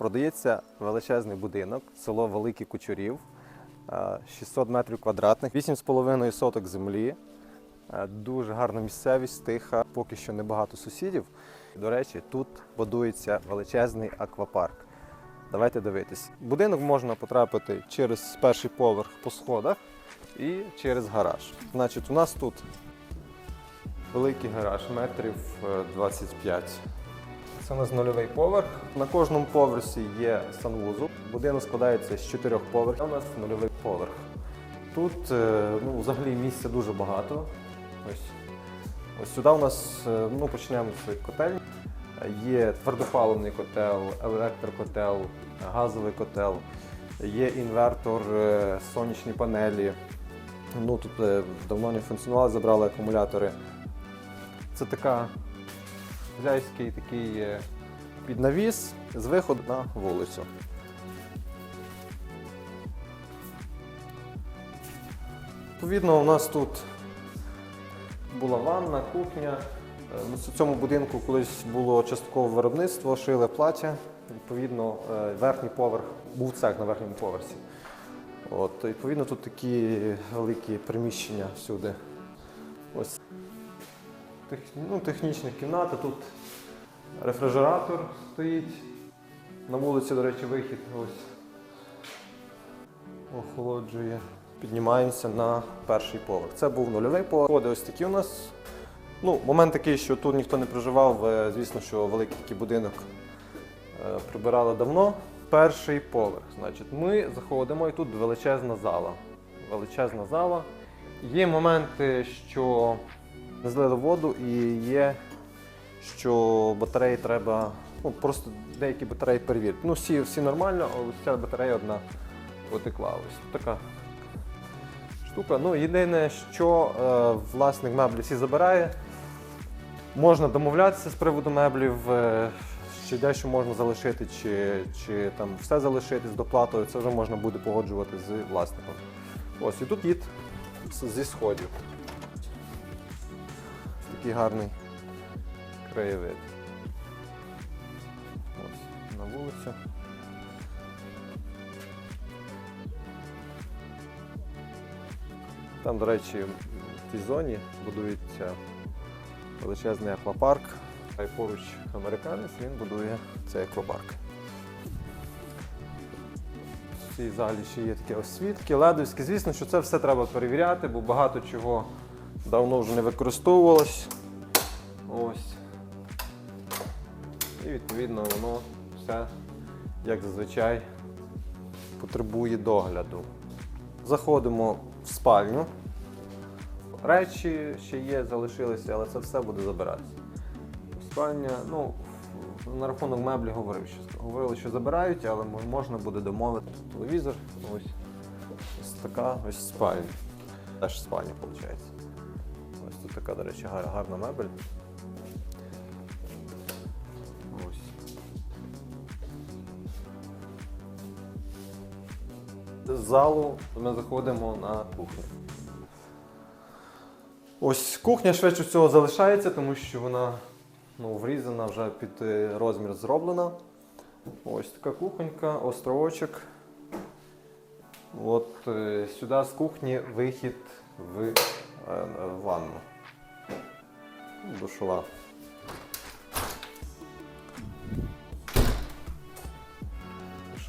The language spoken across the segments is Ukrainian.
Продається величезний будинок, село Великий Кучурів, е, 600 метрів квадратних, 8,5 соток землі. Е, Дуже гарна місцевість, тиха, поки що небагато сусідів. До речі, тут будується величезний аквапарк. Давайте дивитись. Будинок можна потрапити через перший поверх по сходах і через гараж. Значить, у нас тут великий гараж, метрів е, 25. Це у нас нульовий поверх. На кожному поверсі є санвузол. Будинок складається з чотирьох поверхів. У нас нульовий поверх. Тут е, ну, взагалі місця дуже багато. Ось, ось сюди у нас е, ну, почнемо з котельні. Є твердопаливний котел, електрокотел, газовий котел, є інвертор, е, сонячні панелі. Ну, тут давно не функціонували, забрали акумулятори. Це така хазяйський такий е, піднавіс з виходу на вулицю. Відповідно, у нас тут була ванна, кухня. Е, В цьому будинку колись було часткове виробництво, шили плаття. Відповідно, е, верхній поверх був цех на верхньому поверсі. От, відповідно, тут такі великі приміщення всюди. Ось ну, технічна кімната. Тут рефрижератор стоїть. На вулиці, до речі, вихід ось охолоджує. Піднімаємося на перший поверх. Це був нульовий поверх. Ось такі у нас. Ну, момент такий, що тут ніхто не проживав. е, Звісно, що великий такий будинок е, прибирали давно. Перший поверх. Значить, ми заходимо і тут величезна зала. Величезна зала. Є моменти, що не злили воду, і є, що батареї треба. Ну, просто деякі батареї перевірити. Ну, всі, всі нормально, а ось ця батарея одна потекла. Ось така штука. Ну, єдине, що е, власник меблі всі забирає. Можна домовлятися з приводу меблів, е, чи дещо можна залишити, чи, чи там все залишити з доплатою. Це вже можна буде погоджувати з власником. Ось і тут їд зі сходів. Такий гарний краєвид. Ось на вулицю. Там, до речі, в тій зоні будується величезний аквапарк. А й поруч американець він будує цей аквапарк. В цій залі ще є таке освітки, ледовські. Звісно, що це все треба перевіряти, бо багато чого давно вже не використовувалось. Відповідно воно все, як зазвичай, потребує догляду. Заходимо в спальню. Речі ще є, залишилися, але це все буде забиратися. Спальня, ну, на рахунок меблі говорив, що говорили, що забирають, але можна буде домовити телевізор. Ось, ось така ось спальня. Теж спальня, виходить. Ось тут така, до речі, гарна мебель. Ось. З залу ми заходимо на кухню. Ось кухня швидше всього залишається, тому що вона ну, врізана вже під е, розмір зроблена. Ось така кухонька, островочок. От е, сюди з кухні вихід в е, ванну. Душова.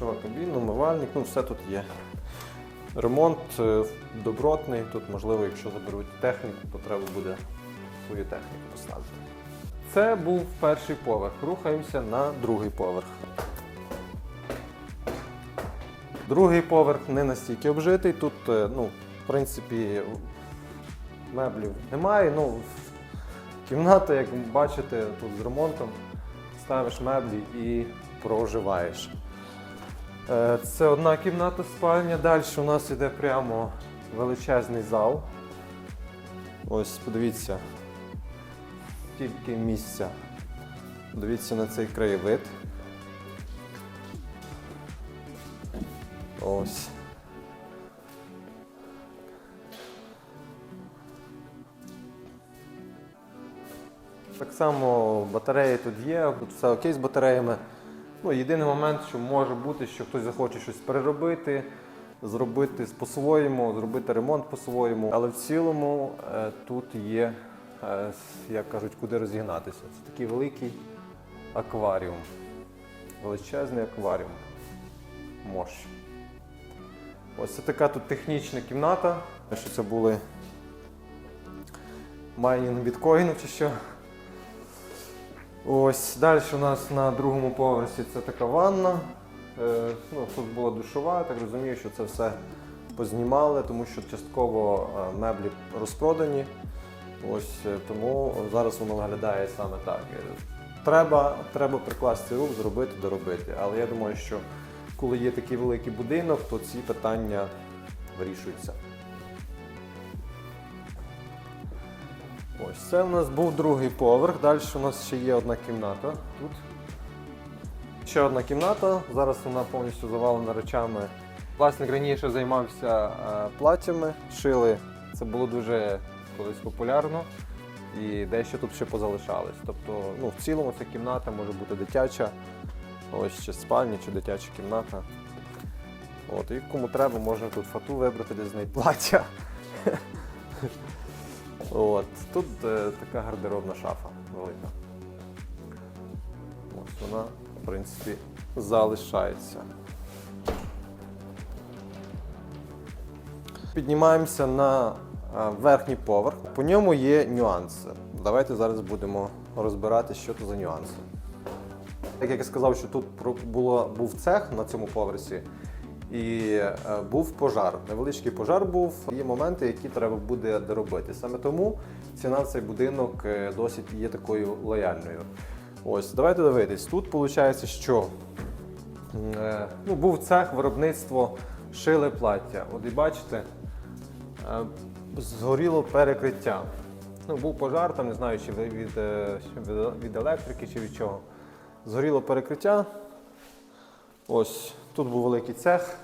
Душова кабіна, умивальник, ну все тут є. Ремонт е, добротний. Тут, можливо, якщо заберуть техніку, то треба буде свою техніку поставити. Це був перший поверх. Рухаємося на другий поверх. Другий поверх не настільки обжитий. Тут, е, ну, в принципі, меблів немає. Ну, кімната, як бачите, тут з ремонтом. Ставиш меблі і проживаєш. Е, Це одна кімната спальня. Далі у нас йде прямо величезний зал. Ось, подивіться, тільки місця. Дивіться на цей краєвид. Ось. Так само батареї тут є, тут все окей з батареями. Ну, єдиний момент, що може бути, що хтось захоче щось переробити, зробити по-своєму, зробити ремонт по-своєму. Але в цілому е, тут є, е, як кажуть, куди розігнатися. Це такий великий акваріум. Величезний акваріум. Мощ. Ось це така тут технічна кімната. Що це були майнінг біткоїну чи що. Ось далі у нас на другому поверсі це така ванна. Е, ну, тут була душова, так розумію, що це все познімали, тому що частково е, меблі розпродані. Ось е, тому зараз воно виглядає саме так. Е, Треба, треба прикласти рук, зробити, доробити. Але я думаю, що коли є такий великий будинок, то ці питання вирішуються. Ось це у нас був другий поверх. Далі у нас ще є одна кімната тут. Ще одна кімната. Зараз вона повністю завалена речами. Власник раніше займався е, платтями, шили. Це було дуже колись популярно. І дещо тут ще позалишалось. Тобто, ну, в цілому ця кімната може бути дитяча, ось чи спальня, чи дитяча кімната. От, і кому треба, можна тут фату вибрати, де з неї плаття. От. Тут е, така гардеробна шафа велика. Ось вона, в принципі, залишається. Піднімаємося на е, верхній поверх. По ньому є нюанси. Давайте зараз будемо розбирати, що це за нюанси. Так як я сказав, що тут було, був цех на цьому поверсі, і е, був пожар. Невеличкий пожар був. Є моменти, які треба буде доробити. Саме тому ціна в цей будинок е, досить є такою лояльною. Ось, давайте дивитись. Тут виходить, що е, ну, був цех виробництво шили плаття. От і бачите, згоріло перекриття. Ну, був пожар, там не знаю, чи від, від, від електрики, чи від чого. Згоріло перекриття. Ось тут був великий цех.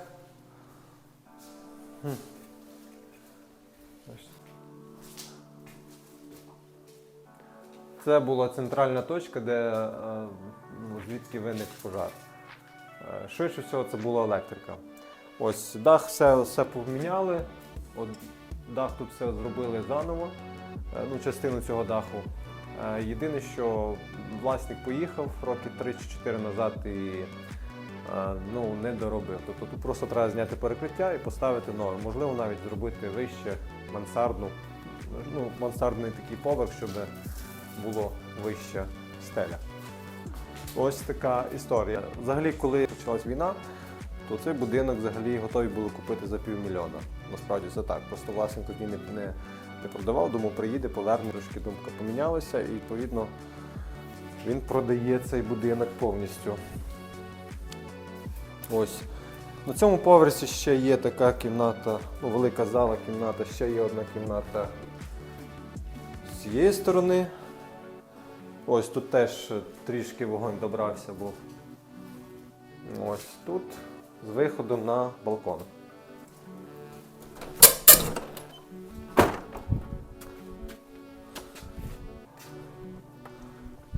Це була центральна точка, де е, ну, звідки виник пожар. Е, Швидше всього, це була електрика. Ось дах все, все поміняли. От, дах тут все зробили заново, е, ну, частину цього даху. Єдине, що власник поїхав роки 3 чи 4 назад і ну, не доробив. Тобто тут просто треба зняти перекриття і поставити нове. Можливо, навіть зробити вище мансардну, ну, мансардний такий поверх, щоб було вища стеля. Ось така історія. Взагалі, коли почалась війна, то цей будинок взагалі готові були купити за півмільйона. Насправді це так. Просто власник тоді не, не, не продавав, думав, приїде, поверне, трошки думка помінялася, і відповідно він продає цей будинок повністю. Ось. На цьому поверсі ще є така кімната, ну, велика зала кімната, ще є одна кімната з цієї сторони. Ось тут теж трішки вогонь добрався був. Ось тут з виходом на балкон.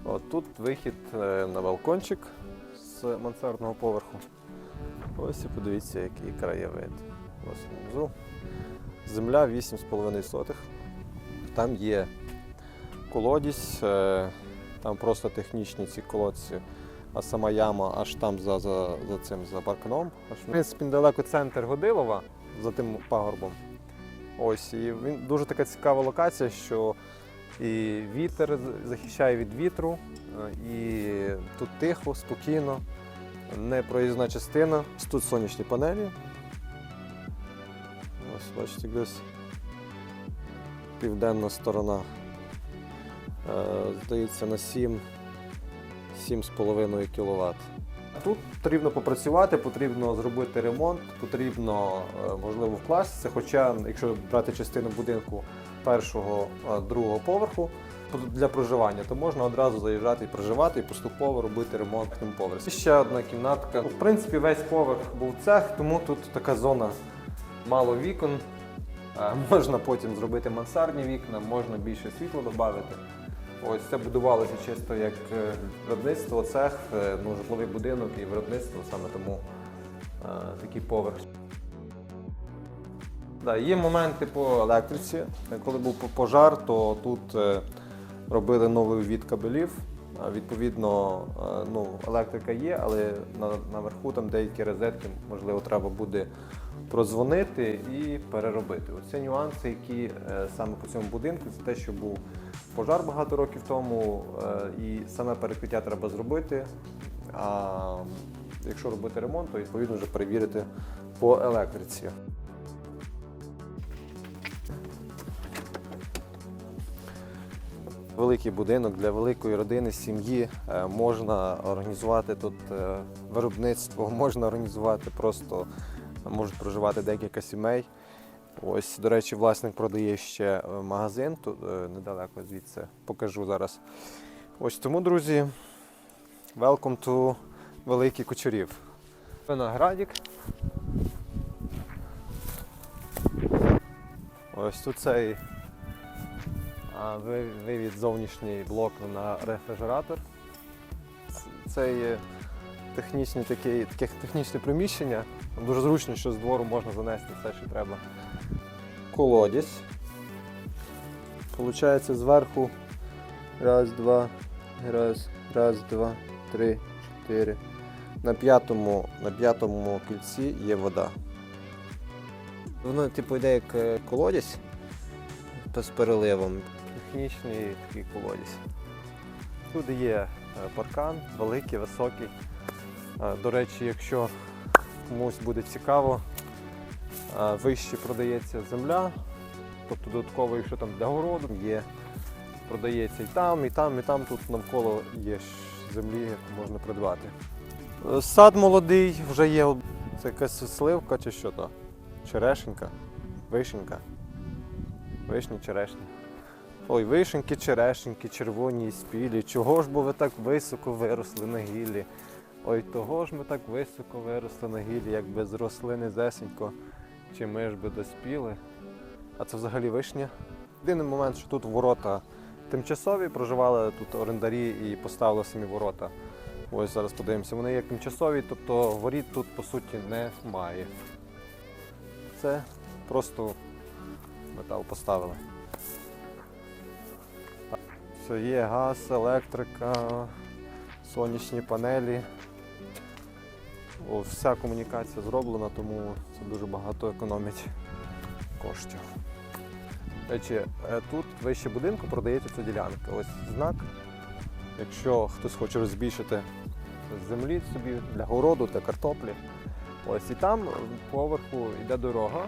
От тут вихід е, на балкончик з мансардного поверху. Ось і подивіться, який краєвид. Ось внизу. Земля 8,5 сотих. Там є колодязь, е, там просто технічні ці колодці, а сама яма аж там за, за, за цим за парканом. Аж, в принципі, недалеко центр Годилова за тим пагорбом. Ось, і він дуже така цікава локація, що і вітер захищає від вітру, е, і тут тихо, спокійно, не проїзна частина. Тут сонячні панелі. Ось, бачите, десь південна сторона. Е, Здається, на 7 7,5 кВт. Тут потрібно попрацювати, потрібно зробити ремонт, потрібно е, можливо вкластися. Хоча, якщо брати частину будинку першого, е, другого поверху для проживання, то можна одразу заїжджати і проживати, і поступово робити ремонт на цьому поверсі. Ще одна кімнатка. В принципі, весь поверх був цех, тому тут така зона мало вікон. Е, Можна потім зробити мансардні вікна, можна більше світла додати. Ось це будувалося чисто як е, виробництво, цех, е, ну, житловий будинок і виробництво, саме тому такий поверх. Да, є моменти по електриці. Коли був пожар, то тут робили новий від кабелів. Відповідно, ну, електрика є, але наверху там деякі розетки, можливо, треба буде прозвонити і переробити. Оце нюанси, які е, саме по цьому будинку, це те, що був пожар багато років тому, е, і саме перекриття треба зробити. А якщо робити ремонт, то відповідно вже перевірити по електриці. Великий будинок для великої родини, сім'ї е, можна організувати тут е, виробництво, можна організувати просто можуть проживати декілька сімей. Ось, до речі, власник продає ще е, магазин тут недалеко звідси. Покажу зараз. Ось тому, друзі, welcome to Великий Кучерів. Виноградік. Ось тут цей вивід зовнішній блок на рефрижератор. Це є технічне таке, таке технічне приміщення. Дуже зручно, що з двору можна занести все, що треба. Колодязь. Получається зверху раз, два, раз, раз, два, три, чотири. На п'ятому, на п'ятому кільці є вода. Воно, типу, йде як е, колодязь, то з переливом. Технічний такий колодязь. Тут є е, паркан, великий, високий. Е, До речі, якщо комусь буде цікаво, е, вище продається земля, тобто додатково, якщо там для городу є, продається і там, і там, і там. Тут навколо є землі, яку можна придбати. Сад молодий, вже є це якась сливка чи що то? Черешенька, вишенька. Вишні, черешні. Ой, вишеньки, черешеньки, червоні і спілі. Чого ж бо ви так високо виросли на гіллі? Ой, того ж ми так високо виросли на гіллі, як без рослини зесенько, чи ми ж би доспіли. А це взагалі вишня. Єдиний момент, що тут ворота тимчасові, проживали тут орендарі і поставили самі ворота. Ось зараз подивимося. Вони як тимчасові, тобто воріт тут по суті немає. Це просто метал поставили. Все, є газ, електрика, сонячні панелі. Вся комунікація зроблена, тому це дуже багато економить коштів. Речі, е, тут вище будинку продається ця ділянка. Ось знак. Якщо хтось хоче розбільшити землі собі для городу, для картоплі. Ось і там поверху йде дорога,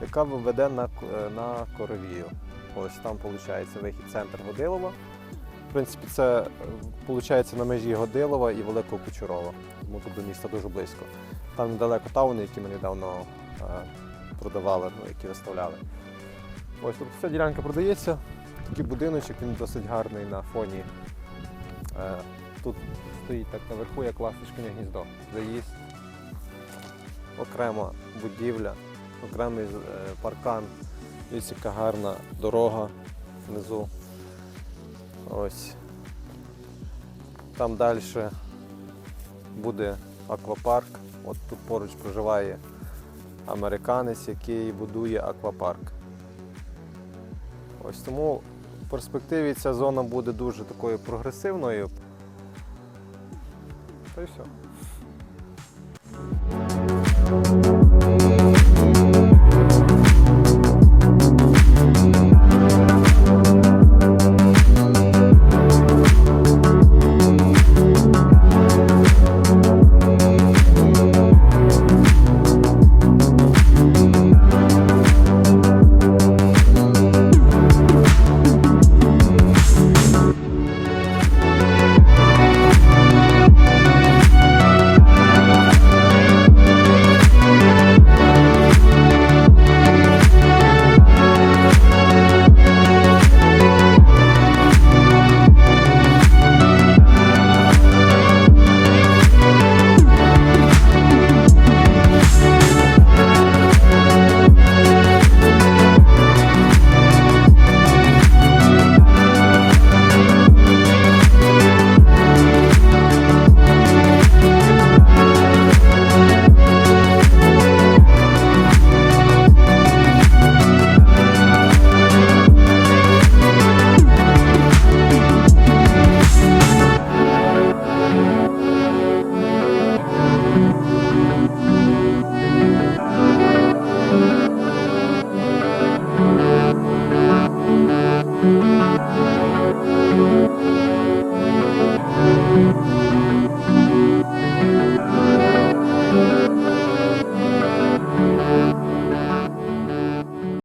яка веде на, е, на коровію. Ось там виходить вихід центр Годилова. В принципі, це виходить на межі Годилова і Великого Кучурова. Тому тут до міста дуже близько. Там недалеко тауни, які ми недавно е, продавали, ну, які виставляли. Ось тобто ця ділянка продається. Такий будиночок, він досить гарний на фоні. Е, тут стоїть так наверху, як ласточкине гніздо. Заїзд, окрема будівля, окремий е, паркан. Ось яка гарна дорога внизу. Ось. Там далі буде аквапарк. От тут поруч проживає американець, який будує аквапарк. Ось тому в перспективі ця зона буде дуже такою прогресивною. Та й все.